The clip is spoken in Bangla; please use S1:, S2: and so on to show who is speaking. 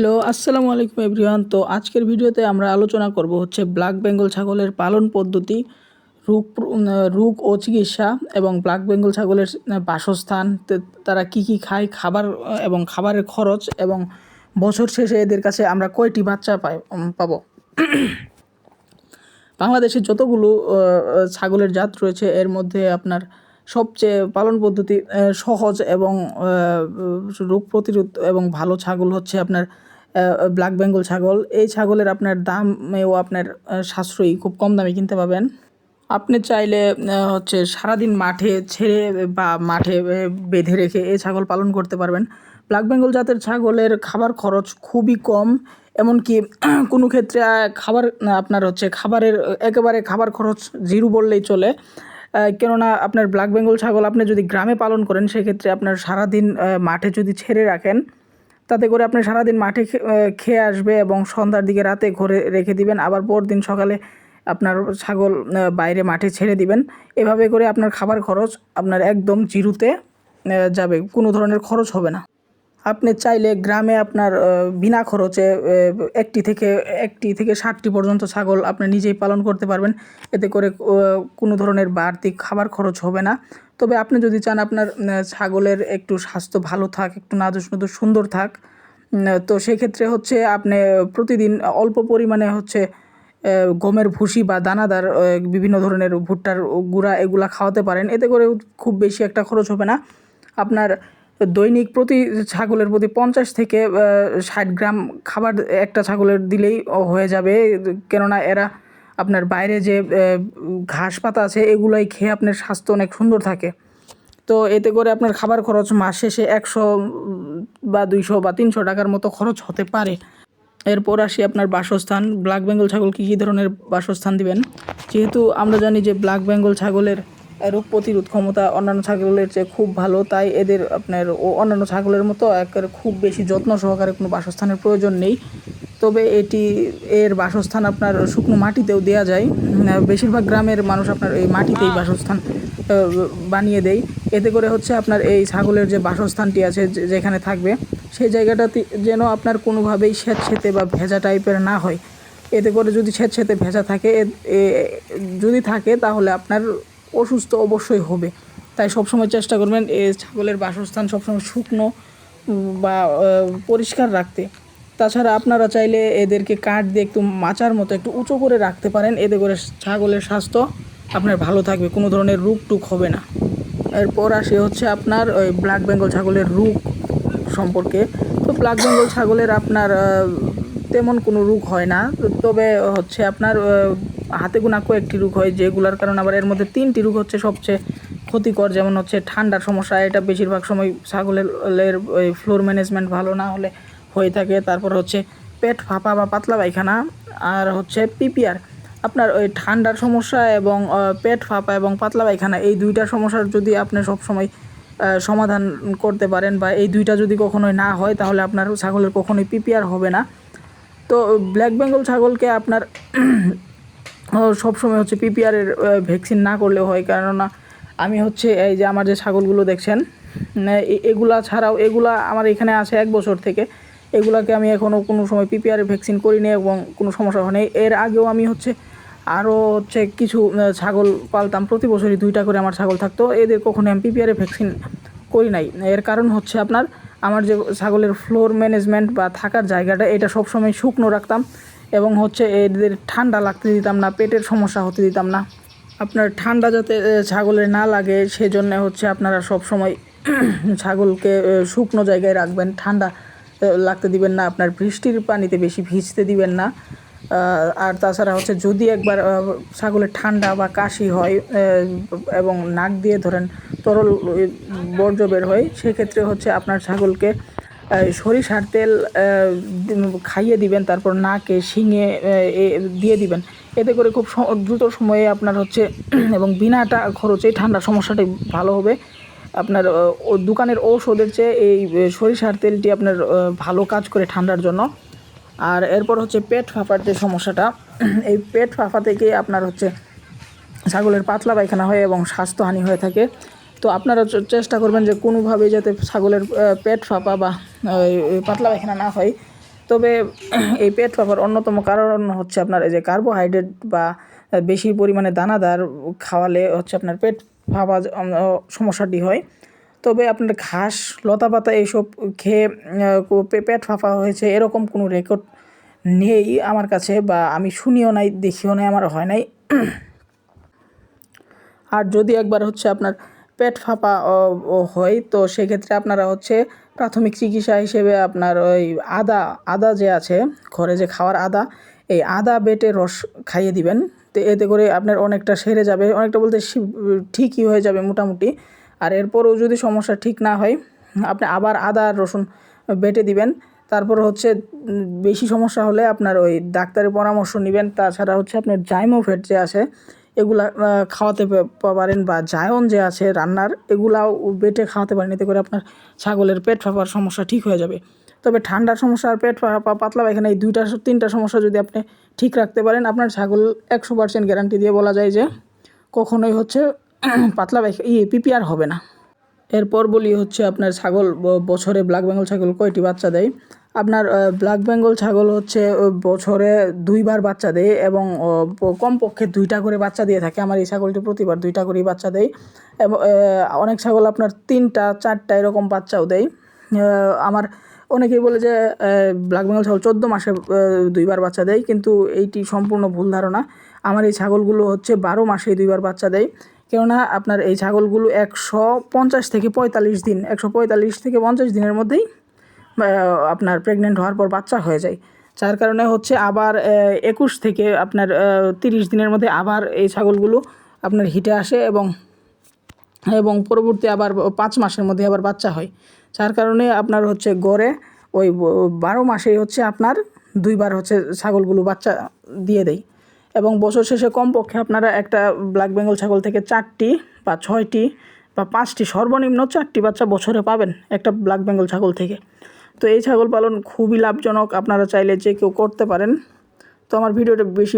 S1: হ্যালো, আসসালামু আলাইকুম এভরিওয়ান। তো আজকের ভিডিওতে আমরা আলোচনা করব হচ্ছে ব্ল্যাক বেঙ্গল ছাগলের পালন পদ্ধতি, রোগ রোগ ও চিকিৎসা এবং ব্ল্যাক বেঙ্গল ছাগলের বাসস্থান তারা কি কি খায়, খাবার এবং খাবারের খরচ এবং বছর শেষে এদের কাছে আমরা কয়টি বাচ্চা পাই পাবো। বাংলাদেশে যতগুলো ছাগলের জাত রয়েছে, এর মধ্যে আপনার সবচেয়ে পালন পদ্ধতি সহজ এবং রোগ প্রতিরোধ এবং ভালো ছাগল হচ্ছে আপনার ব্ল্যাক বেঙ্গল ছাগল। এই ছাগলের আপনার দামেও আপনার সাশ্রয়ী, খুব কম দামে কিনতে পাবেন। আপনি চাইলে হচ্ছে সারাদিন মাঠে ছেড়ে বা মাঠে বেঁধে রেখে এই ছাগল পালন করতে পারবেন। ব্ল্যাক বেঙ্গল জাতের ছাগলের খাবার খরচ খুবই কম, এমনকি কোনো ক্ষেত্রে খাবার, আপনার হচ্ছে খাবারের, একেবারে খাবার খরচ জিরো বললেই চলে। কেননা আপনার ব্ল্যাক বেঙ্গল ছাগল আপনি যদি গ্রামে পালন করেন, সেক্ষেত্রে আপনার সারাদিন মাঠে যদি ছেড়ে রাখেন, তাতে করে আপনি সারাদিন মাঠে খেয়ে আসবে এবং সন্ধ্যার দিকে রাতে ঘরে রেখে দিবেন, আবার পরদিন সকালে আপনার ছাগল বাইরে মাঠে ছেড়ে দিবেন। এভাবে করে আপনার খাবার খরচ আপনার একদম জিরুতে যাবে। কোনো ধরনের খরচ হবে না। আপনি চাইলে গ্রামে আপনার বিনা খরচে একটি থেকে একটি থেকে ষাটটি পর্যন্ত ছাগল আপনি নিজেই পালন করতে পারবেন। এতে করে কোনো ধরনের বাড়তি খাবার খরচ হবে না। তবে আপনি যদি চান আপনার ছাগলের একটু স্বাস্থ্য ভালো থাক, একটু নাদুস নুদুস সুন্দর থাক তো সেক্ষেত্রে হচ্ছে আপনি প্রতিদিন অল্প পরিমাণে হচ্ছে গমের ভুসি বা দানাদার বিভিন্ন ধরনের ভুট্টার গুঁড়া এগুলা খাওয়াতে পারেন। এতে করে খুব বেশি একটা খরচ হবে না। আপনার দৈনিক প্রতি ছাগলের প্রতি পঞ্চাশ থেকে ষাট গ্রাম খাবার একটা ছাগলের দিলেই হয়ে যাবে। কেননা এরা আপনার বাইরে যে ঘাস পাতা আছে, এগুলাই খেয়ে আপনার স্বাস্থ্য অনেক সুন্দর থাকে। তো এতে করে আপনার খাবার খরচ মাস শেষে একশো বা দুইশো বা তিনশো টাকার মতো খরচ হতে পারে। এরপর আসি আপনার বাসস্থান। ব্ল্যাক বেঙ্গল ছাগল কী কী ধরনের বাসস্থান দিবেন? যেহেতু আমরা জানি যে ব্ল্যাক বেঙ্গল ছাগলের রোগ প্রতিরোধ ক্ষমতা অন্যান্য ছাগলের চেয়ে খুব ভালো, তাই এদের আপনার অন্যান্য ছাগলের মতো একেবারে খুব বেশি যত্ন সহকারে কোনো বাসস্থানের প্রয়োজন নেই। তবে এটি, এর বাসস্থান আপনার শুকনো মাটিতেও দেওয়া যায়। বেশিরভাগ গ্রামের মানুষ আপনার এই মাটিতেই বাসস্থান বানিয়ে দেয়। এতে করে হচ্ছে আপনার এই ছাগলের যে বাসস্থানটি আছে যেখানে থাকবে, সেই জায়গাটাতে যেন আপনার কোনোভাবেই স্যাঁতসেঁতে বা ভেজা টাইপের না হয়। এতে করে যদি স্যাঁতসেঁতে ভেজা থাকে যদি থাকে তাহলে আপনার অসুস্থ অবশ্যই হবে। তাই সবসময় চেষ্টা করবেন এ ছাগলের বাসস্থান সবসময় শুকনো বা পরিষ্কার রাখতে। তাছাড়া আপনারা চাইলে এদেরকে কাঠ দিয়ে একটু মাচার মতো একটু উঁচু করে রাখতে পারেন। এতে করে ছাগলের স্বাস্থ্য আপনার ভালো থাকবে, কোনো ধরনের রোগ টুক হবে না। এরপর আসে হচ্ছে আপনার ওই ব্ল্যাক বেঙ্গল ছাগলের রোগ সম্পর্কে। তো ব্ল্যাক বেঙ্গল ছাগলের আপনার তেমন কোনো রোগ হয় না। তবে হচ্ছে আপনার হাতে গোনা কয়েকটি রোগ হয়, যেগুলোর কারণে আবার এর মধ্যে তিনটি রোগ হচ্ছে সবচেয়ে ক্ষতিকর, যেমন হচ্ছে ঠান্ডার সমস্যা, এটা বেশিরভাগ সময় ছাগলের ফ্লোর ম্যানেজমেন্ট ভালো না হলে হয়ে থাকে। তারপর হচ্ছে পেট ফাঁপা বা পাতলা পায়খানা, আর হচ্ছে পিপিআর। আপনার ওই ঠান্ডার সমস্যা এবং পেট ফাঁপা এবং পাতলা পায়খানা, এই দুইটা সমস্যার যদি আপনি সবসময় সমাধান করতে পারেন বা এই দুইটা যদি কখনোই না হয়, তাহলে আপনার ছাগলের কখনোই পিপিআর হবে না। তো, ব্ল্যাক বেঙ্গল ছাগলকে আপনার সবসময় হচ্ছে পিপিআরের ভ্যাকসিন না করলেও হয়। কেননা আমি হচ্ছে এই যে আমার যে ছাগলগুলো দেখছেন এ- এগুলা ছাড়াও এগুলা আমার এখানে আছে এক বছর থেকে। এগুলাকে আমি এখনও কোনো সময় পিপিআরের ভ্যাকসিন করিনি এবং কোনো সমস্যা হয়নি। এর আগেও আমি হচ্ছে আরও হচ্ছে কিছু ছাগল পালতাম। প্রতি বছরই দুইটা করে আমার ছাগল থাকতো। এদের কখনো আমি পিপিআরের ভ্যাকসিন করি নাই। এর কারণ হচ্ছে আপনার, আমার যে ছাগলের ফ্লোর ম্যানেজমেন্ট বা থাকার জায়গাটা, এটা সবসময় শুকনো রাখতাম। এবং হচ্ছে এদের ঠান্ডা লাগতে দিতাম না, পেটের সমস্যা হতে দিতাম না। আপনার ঠান্ডা যাতে ছাগলের না লাগে, সেজন্য হচ্ছে আপনারা সব সময় ছাগলকে শুকনো জায়গায় রাখবেন। ঠান্ডা লাগতে দিবেন না, আপনার বৃষ্টির পানিতে বেশি ভিজতে দিবেন না। আর তাছাড়া হচ্ছে যদি একবার ছাগলের ঠান্ডা বা কাশি হয় এবং নাক দিয়ে ধরেন তরল বর্জ্য বের হয়, সেক্ষেত্রে হচ্ছে আপনার ছাগলকে সরিষার তেল খাইয়ে দিবেন, তারপর নাকে শিঙে দিয়ে দিবেন। এতে করে খুব দ্রুত সময়ে আপনার হচ্ছে, এবং বিনাটা খরচে ঠান্ডার সমস্যাটি ভালো হবে। আপনার দোকানের ঔষধের চেয়ে এই সরিষার তেলটি আপনার ভালো কাজ করে ঠান্ডার জন্য। আর এরপর হচ্ছে পেট ফাঁপার যে সমস্যাটা, এই পেট ফাঁপা থেকে আপনার হচ্ছে ছাগলের পাতলা পায়খানা হয় এবং স্বাস্থ্যহানি হয়ে থাকে। তো আপনারা চেষ্টা করবেন যে কোনোভাবে যাতে ছাগলের পেট ফাঁপা বা পাতলা পায়খানা না হয়। তবে এই পেট ফাঁপার অন্যতম কারণ হচ্ছে আপনার এই যে কার্বোহাইড্রেট বা বেশি পরিমাণে দানাদার খাওয়ালে হচ্ছে আপনার পেট ফাঁপা সমস্যাটি হয়। তবে আপনার ঘাস লতা পাতা এইসব খেয়ে পেট ফাঁপা হয়েছে এরকম কোনো রেকর্ড নেই আমার কাছে বা আমি শুনিও নাই, দেখিও নাই, আমার হয় নাই। আর যদি একবার হচ্ছে আপনার পেট ফাঁপা হয়, তো সেক্ষেত্রে আপনারা হচ্ছে প্রাথমিক চিকিৎসা হিসেবে আপনার ওই আদা আদা যে আছে, ঘরে যে খাওয়ার আদা, এই আদা বেটে রস খাইয়ে দিবেন। তো এতে করে আপনার অনেকটা সেরে যাবে, অনেকটা বলতে ঠিকই হয়ে যাবে মোটামুটি। আর এরপরও যদি সমস্যা ঠিক না হয়, আপনি আবার আদা আর রসুন বেটে দিবেন। তারপর হচ্ছে বেশি সমস্যা হলে আপনার ওই ডাক্তারের পরামর্শ নেবেন। তাছাড়া হচ্ছে আপনার জাইমোভেট যে আছে এগুলা খাওয়াতে পারেন বা জায়ন যে আছে রান্নার, এগুলাও বেটে খাওয়াতে পারেন। এতে করে আপনার ছাগলের পেট ফাঁপার সমস্যা ঠিক হয়ে যাবে। তবে ঠান্ডার সমস্যা আর পেট ফাঁপা পাতলা পায়খানা এই দুইটা তিনটা সমস্যা যদি আপনি ঠিক রাখতে পারেন, আপনার ছাগল একশো পার্সেন্ট গ্যারান্টি দিয়ে বলা যায় যে কখনোই হচ্ছে পাতলা পায়খা ইয়ে পিপিআর হবে না। এরপর বলি হচ্ছে আপনার ছাগল বছরে ব্ল্যাক বেঙ্গল ছাগল কয়টি বাচ্চা দেয়? আপনার ব্ল্যাক বেঙ্গল ছাগল হচ্ছে বছরে দুইবার বাচ্চা দেয় এবং কমপক্ষে দুইটা করে বাচ্চা দিয়ে থাকে। আমার এই ছাগলটি প্রতিবার দুইটা করেই বাচ্চা দেয় এবং অনেক ছাগল আপনার তিনটা, চারটা এরকম বাচ্চাও দেয়। আমার অনেকেই বলে যে ব্ল্যাক বেঙ্গল ছাগল চোদ্দ মাসে দুইবার বাচ্চা দেয়, কিন্তু এইটি সম্পূর্ণ ভুল ধারণা। আমার এই ছাগলগুলো হচ্ছে বারো মাসে দুইবার বাচ্চা দেয়। কেননা আপনার এই ছাগলগুলো একশো পঞ্চাশ থেকে পঁয়তাল্লিশ দিন, একশো পঁয়তাল্লিশ থেকে পঞ্চাশ দিনের মধ্যেই আপনার প্রেগনেন্ট হওয়ার পর বাচ্চা হয়ে যায়। যার কারণে হচ্ছে আবার একুশ থেকে আপনার তিরিশ দিনের মধ্যে আবার এই ছাগলগুলো আপনার হিটে আসে এবং এবং পরবর্তী আবার পাঁচ মাসের মধ্যে আবার বাচ্চা হয়। যার কারণে আপনার হচ্ছে গড়ে ওই বারো মাসেই হচ্ছে আপনার দুইবার হচ্ছে ছাগলগুলো বাচ্চা দিয়ে দেয়। এবং বছর শেষে কমপক্ষে আপনারা একটা ব্ল্যাক বেঙ্গল ছাগল থেকে চারটি বা ছয়টি বা পাঁচটি সর্বনিম্ন চারটি বাচ্চা বছরে পাবেন একটা ব্ল্যাক বেঙ্গল ছাগল থেকে। তো এই ছাগল পালন খুবই লাভজনক, আপনারা চাইলে যে কেউ করতে পারেন। তো আমার ভিডিওটা বেশি